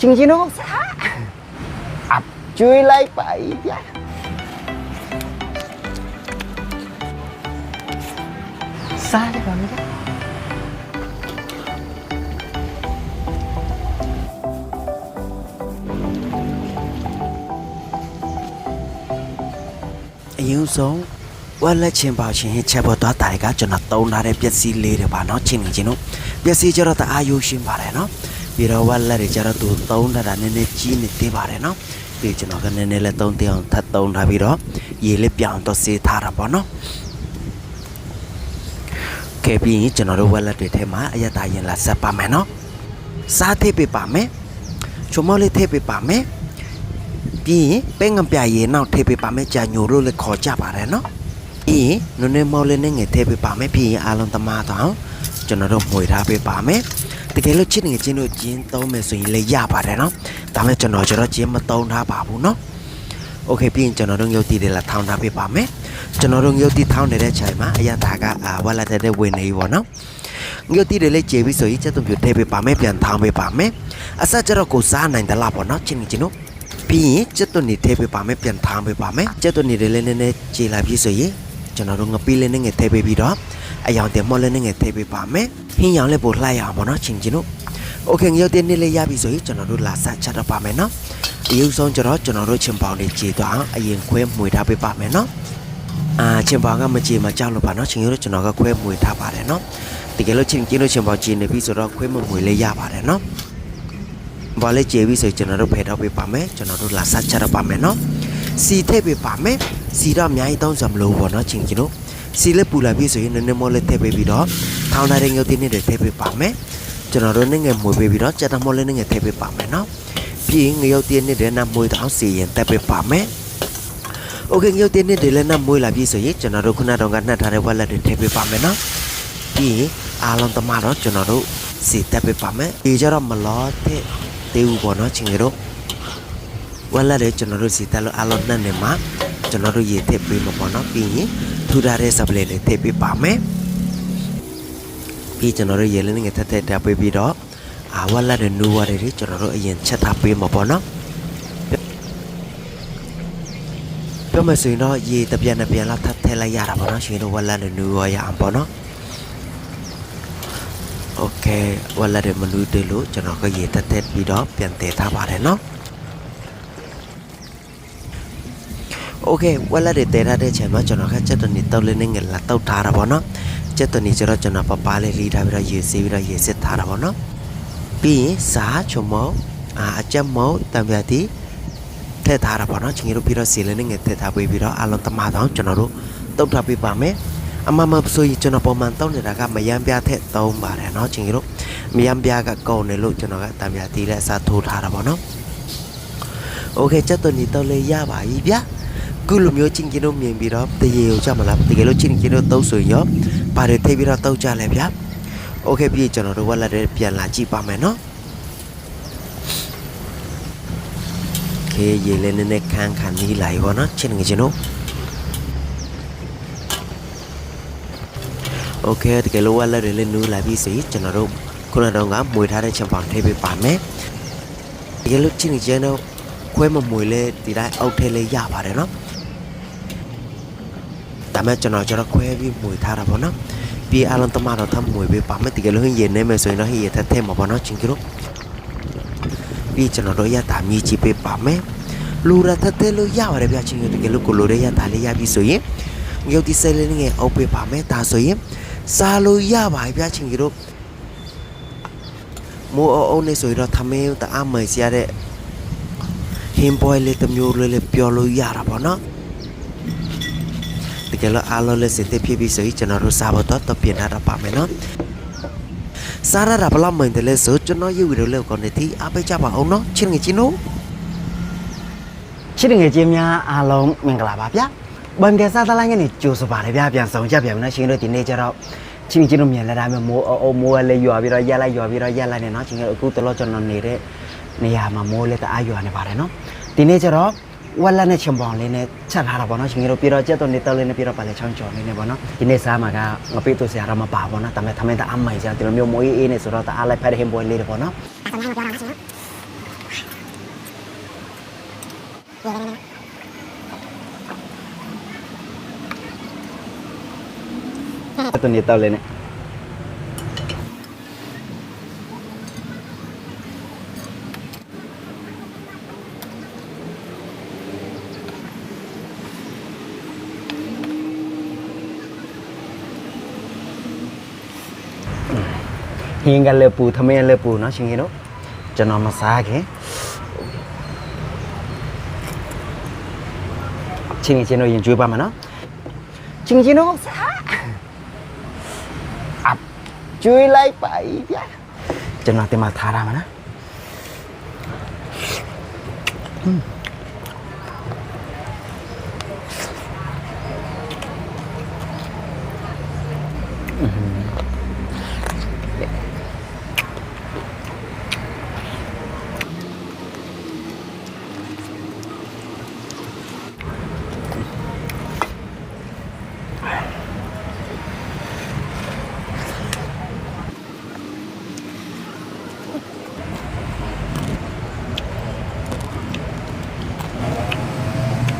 ချင်းချင်းတို့စားအပ်ကျွေးလိုက်ပါဗျာစားတယ်ပါမလားအရင်ဆုံးဝက်လက်ချင်းပေါချင်းချက်ပေါ်သွားတာတွေကကျွန်တော်တုံးထားတဲ့ပစ္စည်းလေးတွေပါเน ဒီတော့ဝက်လက်တွေကျတော့သူသုံးတာဒါနည်းနည်းကြီးနေသေးပါတယ်နော်ဒီကျွန်တော်ကနည်းနည်းလေးသုံးသိအောင်ထပ်သုံးထားပြီးတော့ရေလေးပြောင်းတော့စေးထားတာပေါ့နော်ကဲပြီးရင်ကျွန်တော်တို့ဝက်လက်တွေထဲမှာအယတရင်လာဆက်ပါမယ်နော်စားသေးပေးပါမယ်ချုံမောလေးထည့်ပေးပါမယ်ပြီးရင်ပဲငံပြရေနောက်ထည့်ပေးပါမယ်ကြာညိုလို့လည်းခေါ်ကြပါတယ်နော်ပြီးရင်နုံနေမောလေးနဲ့ငယ်ထည့်ပေးပါမယ်ပြီးရင်အားလုံးသမားတော့ကျွန်တော်တို့မှွေထားပေးပါမယ် တကယ်လို့ချစ်နေချင်းတို့ဂျင်းသုံးမယ်ဆိုရင်လည်းရပါတယ်နော်ဒါပေမဲ့ကျွန်တော်ကျတော့ဂျင်းမသုံးထားပါဘူးနော်โอเคပြီးရင်ကျွန်တော်တို့ရုပ်တည်တွေလာထောင်းထားပေးပါမယ်ကျွန်တော်တို့ရုပ်တည်ထောင်းနေတဲ့ချိန်မှာအရသာကအာဝလာတဲ့ဝင်နေပြီပေါ့နော်ရုပ်တည်တွေလည်းကျေပြီးဆိုရင်ချက်သွန်ပြထည့်ပေးပါမယ်ပြန်ထောင်းပေးပါမယ်အဆက်ကျတော့ကိုစားနိုင်တယ်လားပေါ့နော်ချစ်နေချင်းတို့ ပြီးရင်ကျက်သွန်နေထည့်ပေးပါမယ်ပြန်ထားပေးပါမယ်ကျက်သွန်နေလည်းနည်းနည်းကြေလာပြီဆိုရင် ကျွန်တော်တို့ငပီးလေးနဲ့ငယ်ထည့်ပေးပြီးတော့အယောင်တင်မော်လေးနဲ့ငယ်ထည့်ပေးပါမယ်ဟင်းရောင်လေးပို့လှရအောင်ပေါ့နော်ချင်းချင်းတို့โอเคငရုတ်တင်နေလေးရပြီဆိုရင်ကျွန်တော်တို့လာဆက်ချက်တော့ပါမယ်နော်အယူဆုံးကျတော့ကျွန်တော်တို့ချင်းပေါင်လေးကြေသွားအောင်အရင်ခွဲမှွေထားပေးပါမယ်နော်အာချင်းပေါင်ကမကြေမကြောက်လို့ပါနော်ချင်းတို့ကျွန်တော်ကခွဲမှွေထားပါတယ်နော်တကယ်လို့ချင်းချင်းတို့ချင်းပေါင်ကြေနေပြီဆိုတော့ခွဲမမှွေလေးရပါတယ်နော် ဘာလဲကျေပြီးဆိုကျွန်တော်တို့ဖယ်တော့ပေးပါမယ်ကျွန်တော်တို့လာဆက်ချက်တော့ပါမယ်နော် စီထည့်ပေးပါမယ်စီတော့အများကြီးတောင်းစမလို့ဘောနော်ချင်းချင်းတို့စီလက်ပူလာပြီဆိုရင်နည်းနည်းမောလေးထည့်ပေးပြီးတော့ထောင်းထားတဲ့ငုတ်တင်းတွေထည့်ပေးပါမယ်ကျွန်တော်တို့နဲ့ငယ်မွေပေးပြီးတော့ကြက်တမောလေးနဲ့ငယ်ထည့်ပေးပါမယ်နော်ပြီးရင်ငရုတ်တင်းနဲ့နမွေတောင်းစီရင်တက်ပေးပါမယ်โอเคငရုတ်တင်းနဲ့လည်းနမွေလာပြီဆိုရင်ကျွန်တော်တို့ခုနတော့ကနှက်ထားတဲ့ဝက်လက်တွေထည့်ပေးပါမယ်နော်ပြီးရင်အားလုံးသမားတော့ကျွန်တော်တို့စီတက်ပေးပါမယ်ဒီကြတော့မလောတဲ့ တေးဘူးပေါ့နော်ချင်းတို့ ဝက်လက်တွေကျွန်တော်တို့စီတက်လို့အလုံးနဲ့နေမှာကျွန်တော်တို့ရေထည့်ပေးမှာပေါ့နော်ပြီးရင်ထူထားတဲ့စပလေးလေးထည့်ပေးပါမယ်ပြီးကျွန်တော်တို့ရေလေးငယ်ထက်ထက်တက်ပေးပြီးတော့အာဝက်လက်တွေနူဝါတွေကျွန်တော်တို့အရင်ချက်ထားပေးမှာပေါ့နော်ပြောမဆိုရင်တော့ရေတပြန်တစ်ပြန်လောက်ထပ်ထည့်လိုက်ရတာပေါ့နော်ရှင်တို့ဝက်လက်တွေနူဝါရအောင်ပေါ့နော် โอเคဝက်လက်တွေမလူသေးလို့ကျွန်တော်ကရေတက်တက်ပြီးတော့ပြန်တည်ထားပါတယ်เนาะ โอเคဝက်လက်တွေတည်ထားတဲ့ချိန်မှာကျွန်တော်ကစက်တနီတောက်လေးနဲ့ငယ်လာတောက်ထားတာပေါ့เนาะစက်တနီကျတော့ကျွန်တော်ပပလေးလီးထားပြီးတော့ရေဆေးပြီးတော့ရေစစ်ထားတာပေါ့เนาะပြီးရင်စားချုံမောအာအကြက်မောတံပြတီထည့်ထားတာပေါ့เนาะချင်းတို့ပြီးတော့စီလေးနဲ့ငယ်ထည့်ထားပြီးပြီးတော့အလုံးသမားတော့ကျွန်တော်တို့တုတ်ထားပေးပါမယ် အမမဆိုရင်ကျွန်တော်ပုံမှန်တောင်းနေတာကမယမ်းပြားထက်သုံးပါတယ်เนาะချင်းကြီးတို့မယမ်းပြားကကုန်တယ်လို့ကျွန်တော်ကတံပြားတီးလက်အစားထိုးထားတာပေါ့နော်โอเคချက်သွန်ဒီတော့လေရပါပြီဗျာ ခုလိုမျိုးချင်းချင်းတို့မြင်ပြီးတော့တရေကိုကြမလားတကယ်လို့ချင်းချင်းတို့တုံးဆိုရင်ရောဘာတွေထိပ်ပြီးတော့တုံးကြလဲဗျာโอเคပြီကျွန်တော်တို့ဝက်လက်တွေပြန်လာကြည့်ပါမယ်เนาะโอเคရေလေးနည်းနည်းခန်းခန်းနီးလာပြီပေါ့နော်ချင်းငယ်ချင်းတို့ โอเคတကယ်လို့ဝက်လက်တွေလည်းနူးလာပြီဆိုရင်ကျွန်တော်တို့ခုနတော့ကမွေထားတဲ့ချမ်ပေါင်ထိပ်ပေးပါမယ်တကယ်လို့ချင်းချင်းတော့ခွဲမမွေလဲဒီတိုင်းအောက်ထဲလေးရပါတယ်နော် ဒါမဲ့ကျွန်တော်ကျတော့ခွဲပြီးမွေထားတာပေါ့နော်ပြီးအလုံးတမတော့ထပ်မွေပေးပါမယ်တကယ်လို့ဟင်းရေနေမယ်ဆိုရင်တော့ဟင်းရေထက်ထဲမှာပေါ့နော်ချင်းကြီးတို့ပြီးကျွန်တော်တို့ရတာမြည်ကြည့်ပေးပါမယ်လူရထက်ထဲလို့ရပါတယ်ဗျချင်းကြီးတကယ်လို့ကိုလိုရဲရတာလေးရပြီဆိုရင်ငုတ်ဒီဆဲလေးငယ်အုပ်ပေးပါမယ်ဒါဆိုရင်စားလို့ရပါပြီဗျာချင်းကြီးတို့မိုးအုံးနေဆိုရင်တော့သမင်းတအားမယ်စရတဲ့ဟင်းပွဲလေးတစ်မျိုးလေးလေးပျော်လို့ရတာပေါ့နော်တ ကယ်လို့အားလုံးလေးစစ်တဲ့ဖြစ်ပြီးဆိုရင်ကျွန်တော်တို့စားဖို့တော့တော့ပြင်ထားတော့ပါမယ်နော်စားရတာဘလောက်မှန်တယ်လဲဆိုကျွန်တော်ရုပ်ဗီဒီယိုလေးကိုနေတီအားပေးကြပါအောင်နော်ချင်းငယ်ချင်းတို့ချစ်တဲ့ငယ်ချင်းများအားလုံးမင်္ဂလာပါဗျာဘန်ကစားသလိုင်းကနေကြိုဆိုပါလေဗျာပြန်ဆောင်ကြပြန်မနော်ရှင်တို့ဒီနေ့ကျတော့ချင်းချင်းတို့မြင်လာတာမျိုးမိုးအိုမိုးလည်းရွာပြီးတော့ရက်လိုက်ရွာပြီးတော့ရက်လိုက်နေနော်ချင်းတို့အခုတလောကျွန်တော်နေတဲ့နေရာမှာမိုးလည်းတအားရွာနေပါတယ်နော်ဒီနေ့ကျတော့ ဝက်လက်နဲ့ချင်ပေါင်လေးနဲ့ချက်ထားတာပေါ့နော်ရှင်ကြီးတို့ပြီးတော့ကြက်တော့နေတော့လေးနဲ့ပြီးတော့ပါလေချောင်းချော်လေးနဲ့ပေါ့နော်ဒီနေ့စားမှာကငပိတို့ဆရာတော့မပါပေါ့နော်ဒါပေမဲ့ထမင်းတအားမိုင်ကြတယ်မျိုးမွေးအေးနဲ့ဆိုတော့တအားလိုက်ဖက်ဟင်ပွဲလေးတွေပေါ့နော်အဲ့တော့နေတော့လေးနဲ့ င်းကလည်းပူသမင်းလည်းပူเนาะရှင်ကြီးတို့ကျွန်တော်မစားခင်ချင်းချင်းတို့ရင်ကျွေးပါမယ်နော်ချင်းချင်းတို့စားအပ်ကျွေးလိုက်ပါဗျာကျွန်တော်တင်မှာထားရမှာနော်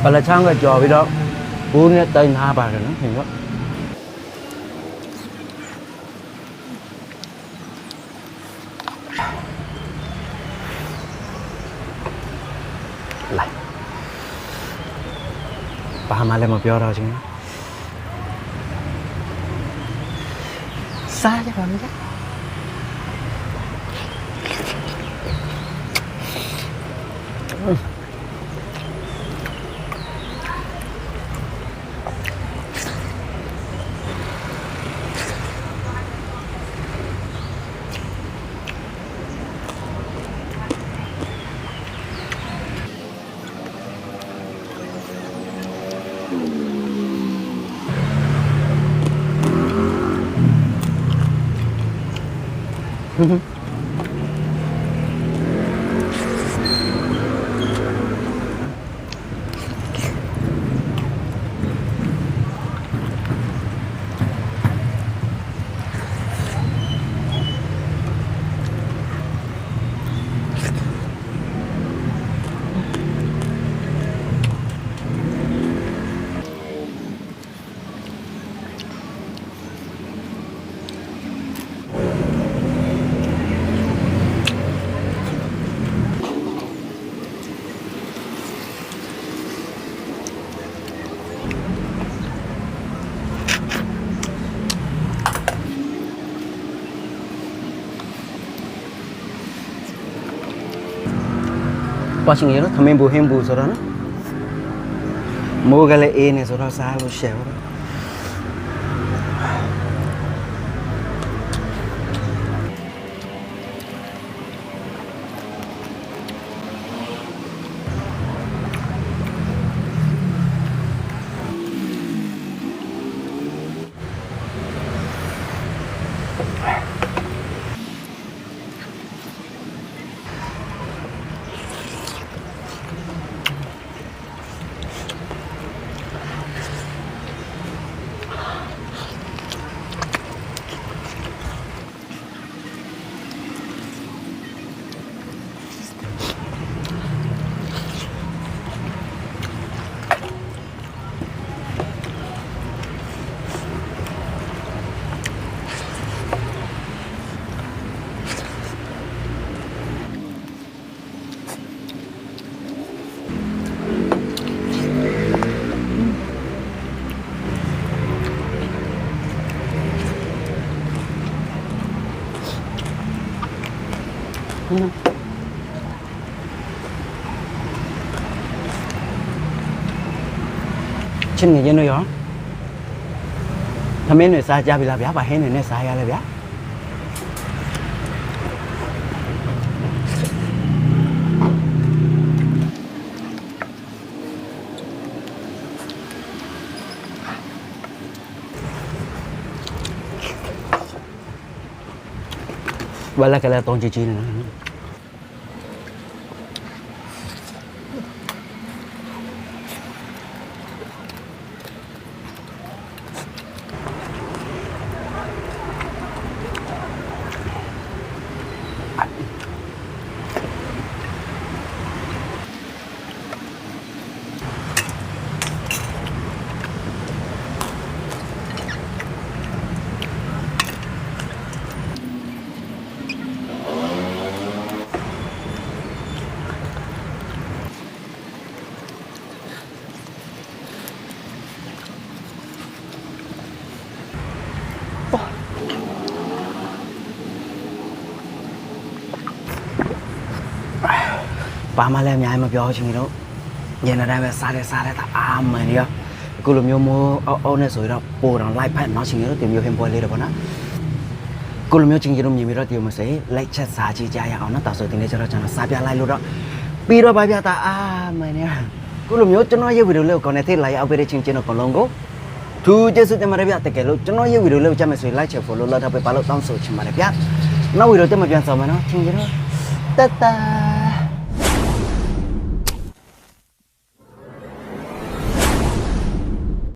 ပလချောင်းကကြော်ပြီးတော့ဘူးနဲ့တိုင်ထားပါတယ်နော်ရှင်တို့လိုက်ဘာမှလည်းမပြော ပါမလားပွားရှင်ရတော့သမင်းဘူးဟင်းဘူးဆိုတော့နော်မိုးကလည်းအေးနေဆိုတော့စားလို့ရှယ်တော့ ချင်းငယ်ချင်းတို့ရောသမင်းတွေစားကြပြီလားဗျာဗာဟင်းတွေနဲ့စားရလဲ ဘာမှလည်းအများကြီးမပြောချင်ဘူးတော့ညနေတိုင်းပဲစားတယ်စားတယ်ဒါအာမန်ရောအခုလိုမျိုးမိုးအောက်အောက်နဲ့ဆိုရင်တော့ပိုတော့လိုက်ဖက်နောက်ချင်းရောဒီမျိုးဟင်ပွဲလေးတော့ဗောနော်ကိုလိုမျိုးချင်းချင်းတို့မြင်ပြီးတော့ဒီမစေလိုက်ချက်စားကြည့်ကြရအောင်နော်တောက်ဆိုတင်နေကြတော့ကျွန်တော်စားပြလိုက်လို့တော့ပြီးတော့ဗာပြတာအာမန်ရောကိုလိုမျိုးကျွန်တော်ရဲ့ဗီဒီယိုလေးကိုကောင်းတဲ့လိုက်အောင်ပေးတဲ့ချင်းချင်းတို့ကလုံးကိုသူကျေးဇူးတင်ပါတယ်ဗျတကယ်လို့ကျွန်တော်ရဲ့ဗီဒီယိုလေးကိုကြည့်မယ်ဆိုရင် like ချက် follow လုပ်ထားပေးပါလို့တောင်းဆိုချင်ပါတယ်ဗျနောက်ဗီဒီယိုတက်မပြန်ဆောင်မယ်နော်ချင်းချင်းတို့တတ်တာ